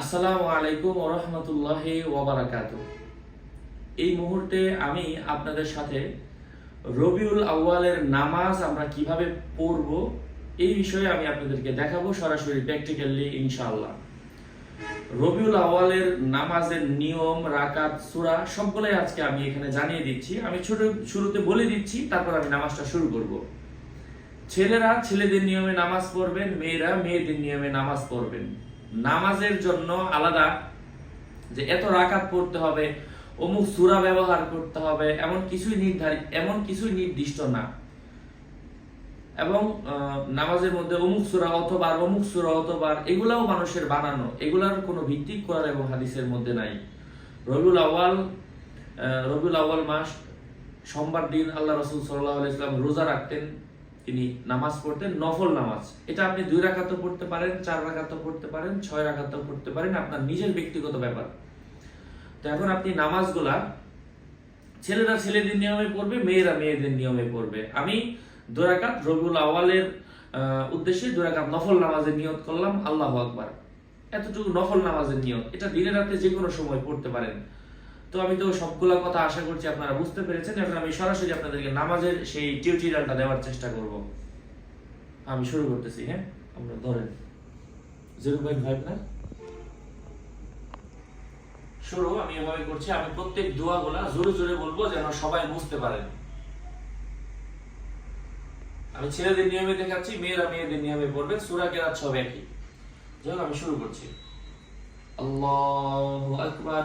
আসসালামু আলাইকুম ওরহমতুল্লাহ ওবরাকাত এই মুহূর্তে আমি আপনাদের সাথে রবিউল আউয়ালের নামাজ আমরা কীভাবে পড়ব এই বিষয়ে আমি আপনাদেরকে দেখাবো সরাসরি প্র্যাকটিক্যালি ইনশাআল্লাহ। রবিউল আউয়ালের নামাজের নিয়ম, রাকাত, সূরা সবগুলাই আজকে আমি এখানে জানিয়ে দিচ্ছি। আমি ছোট শুরুতে বলে দিচ্ছি, তারপর আমি নামাজটা শুরু করব। ছেলেরা ছেলেদের নিয়মে নামাজ পড়বেন, মেয়েরা মেয়েদের নিয়মে নামাজ পড়বেন। নামাজের জন্য আলাদা যে এত রাকাত পড়তে হবে, অমুক সুরা ব্যবহার করতে হবে, এমন কিছুই নির্ধারিত এমন কিছুই নির্দিষ্ট না। এবং নামাজের মধ্যে অমুক সূরা অথবা অমুক সূরা অথবা এগুলাও মানুষের বানানো। এগুলার কোনো ভিত্তি কোরআন এবং হাদিসের মধ্যে নাই। রবিউল আওয়াল রবিউল আওয়াল মাস, সোমবার দিন আল্লাহ রসুল সাল্লাহ ইসলাম রোজা রাখতেন। তিনি নামাজ পড়তেন, নফল নামাজ। এটা আপনি দুই রাখাতও পড়তে পারেন, চার রাখাতও পড়তে পারেন, ছয় রাখাতও পড়তে পারেন, আপনার নিজের ব্যক্তিগত ব্যাপার। তো এখন আপনি নামাজগুলা ছেলেরা ছেলেদের নিয়মে পড়বে, মেয়েরা মেয়েদের নিয়মে পড়বে। আমি দুরাকাত রবিউল আওয়ালের উদ্দেশ্যে দুরাকাত নফল নামাজের নিয়ত করলাম, আল্লাহ আকবার। এতটুকু নফল নামাজের নিয়ত, এটা দিনে রাতে যে কোনো সময় পড়তে পারেন। তো আমি তো সবগুলা কথা আশা করছি আপনারা বুঝতে পেরেছেন, এখন আমি সরাসরি আপনাদেরকে নামাজের সেই টিউটোরিয়ালটা দেওয়ার চেষ্টা করব। আমি শুরু করতেছি হ্যাঁ? আমরা ধরেন। জিরো পয়েন্ট ফাইভ না? শুরু, আমি এভাবে করছি, আমি প্রত্যেক দোয়াগুলা জোরে জোরে বলব যেন সবাই বুঝতে পারেন আমি ছেলেদের নিয়মে দেখাচ্ছি, মেয়েরা মেয়েদের নিয়মে পড়বে, সুরা কেরাত সব একই। যাই আমি শুরু করছি। আল্লাহু আকবার।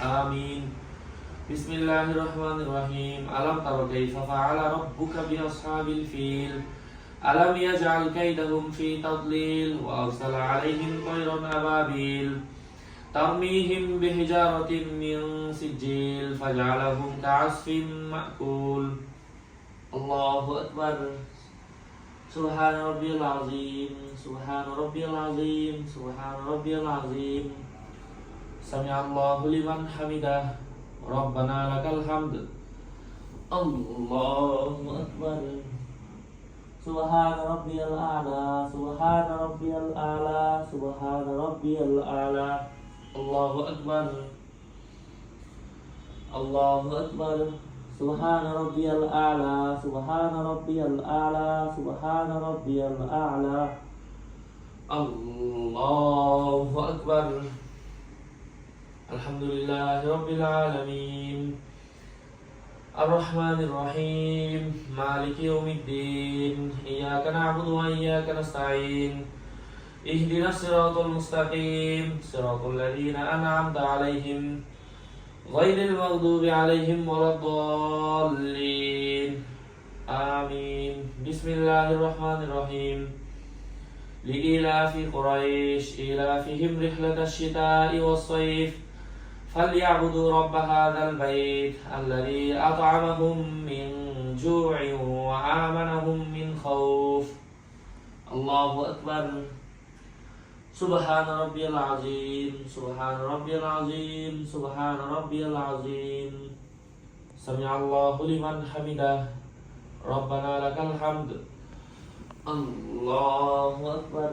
آمين. بسم الله الرحمن الرحيم. ألم تر كيف فعل ربك بأصحاب الفيل؟ ألم يجعل كيدهم في تضليل وأرسل عليهم طيرا أبابيل؟ ترميهم بحجارة من سجيل فجعلهم كعصف مأكول. الله أكبر. سبحان ربي العظيم. سبحان ربي العظيم. سبحان ربي العظيم. Sami'allahu liman hamidah. Rabbana lakal hamd. Allahu Akbar. Subhana rabbiyal a'la Subhana rabbiyal a'la Subhana rabbiyal a'la. Allahu Akbar. Allahu Akbar. Subhana rabbiyal a'la Subhana rabbiyal a'la Subhana rabbiyal a'la. Allahu Akbar. الحمد لله رب العالمين. الرحمن الرحيم. مالك يوم الدين. إياك نعبد وإياك نستعين. اهدنا الصراط المستقيم. صراط الذين أنعمت عليهم غير المغضوب عليهم ولا الضالين. آمين. بسم الله الرحمن الرحيم. لإيلاف قريش. إيلافهم رحلة الشتاء والصيف. فليعبدوا رب هذا البيت الذي أطعمهم من جوع وآمنهم من خوف. الله أكبر. سبحان ربي العظيم. سبحان ربي العظيم. سبحان ربي العظيم. سمع الله لمن حمده. ربنا لك الحمد. الله أكبر.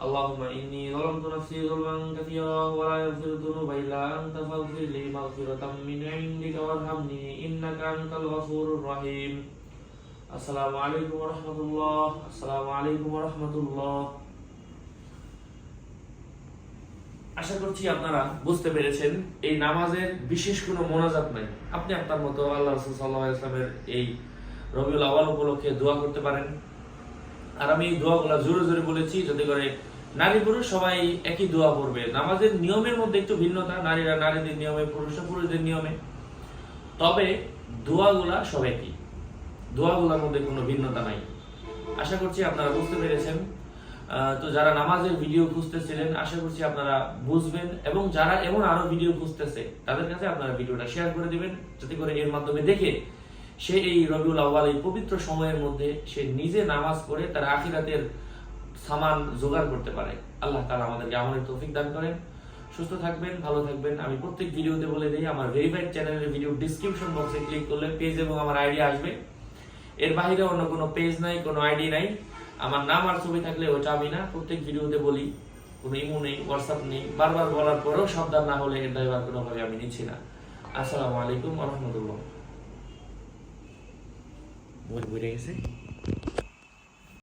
اللهم اني ظلمت نفسي ظلما كثيرا ولا يغفر الذنوب الا انت فاغفر لي مغفرة من عندك وارحمني انك انت الغفور الرحيم আসসালামু আলাইকুম রহমতুল্লাহ আসসালামু আলাইকুম রহমতুল্লাহ আশা করছি আপনারা বুঝতে পেরেছেন এই নামাজের বিশেষ কোনো মোনাজাত নাই আপনি আপনার মতো আল্লাহ রসুল সাল্লাহ ইসলামের এই রবিউল আওয়াল উপলক্ষে দোয়া করতে পারেন আর আমি এই দোয়াগুলো জোরে জোরে বলেছি যাতে করে নারী পুরুষ সবাই একই দোয়া পড়বে। নামাজের নিয়মের মধ্যে একটু ভিন্নতা, নারীরা নারীদের নিয়মে, পুরুষরা পুরুষদের নিয়মে। তবে দোয়াগুলা সব একই। দোয়াগুলোর মধ্যে কোনো ভিন্নতা নাই। আশা করছি আপনারা বুঝতে পেরেছেন। তো যারা নামাজের ভিডিও খুঁজতেছিলেন, আশা করছি আপনারা বুঝবেন এবং যারা এমন আরও ভিডিও খুঁজতেছে, তাদের কাছে আপনারা ভিডিওটা শেয়ার করে দিবেন, যাতে করে এর মাধ্যমে দেখে সে এই রবিউল আউ্বাল এই পবিত্র সময়ের মধ্যে সে নিজে নামাজ পড়ে, তার আখিরাতের সামান জোগাড় করতে পারে। আল্লাহ তাআলা আমাদেরকে আমলের তৌফিক দান করেন। সুস্থ থাকবেন, ভালো থাকবেন। আমি প্রত্যেক ভিডিওতে বলে দিই, আমার ভেরিফাইড চ্যানেলের ভিডিও ডিসক্রিপশন বক্সে ক্লিক করলে পেজ এবং আমার আইডি আসবে। এর বাইরে অন্য কোনো পেজ নাই, কোনো আইডি নাই। আমার নাম আর ছবি থাকলে ওটা আমি না, প্রত্যেক ভিডিওতে বলি। কোনো ইমো নেই হোয়াটসঅ্যাপ নেই। বারবার বলার পরেও সাবধান না হলে এর ড্রাইভার কোনোভাবে আমি নিচ্ছি না। আসসালামু আলাইকুম রহমতুল্লাহ। বই গেছে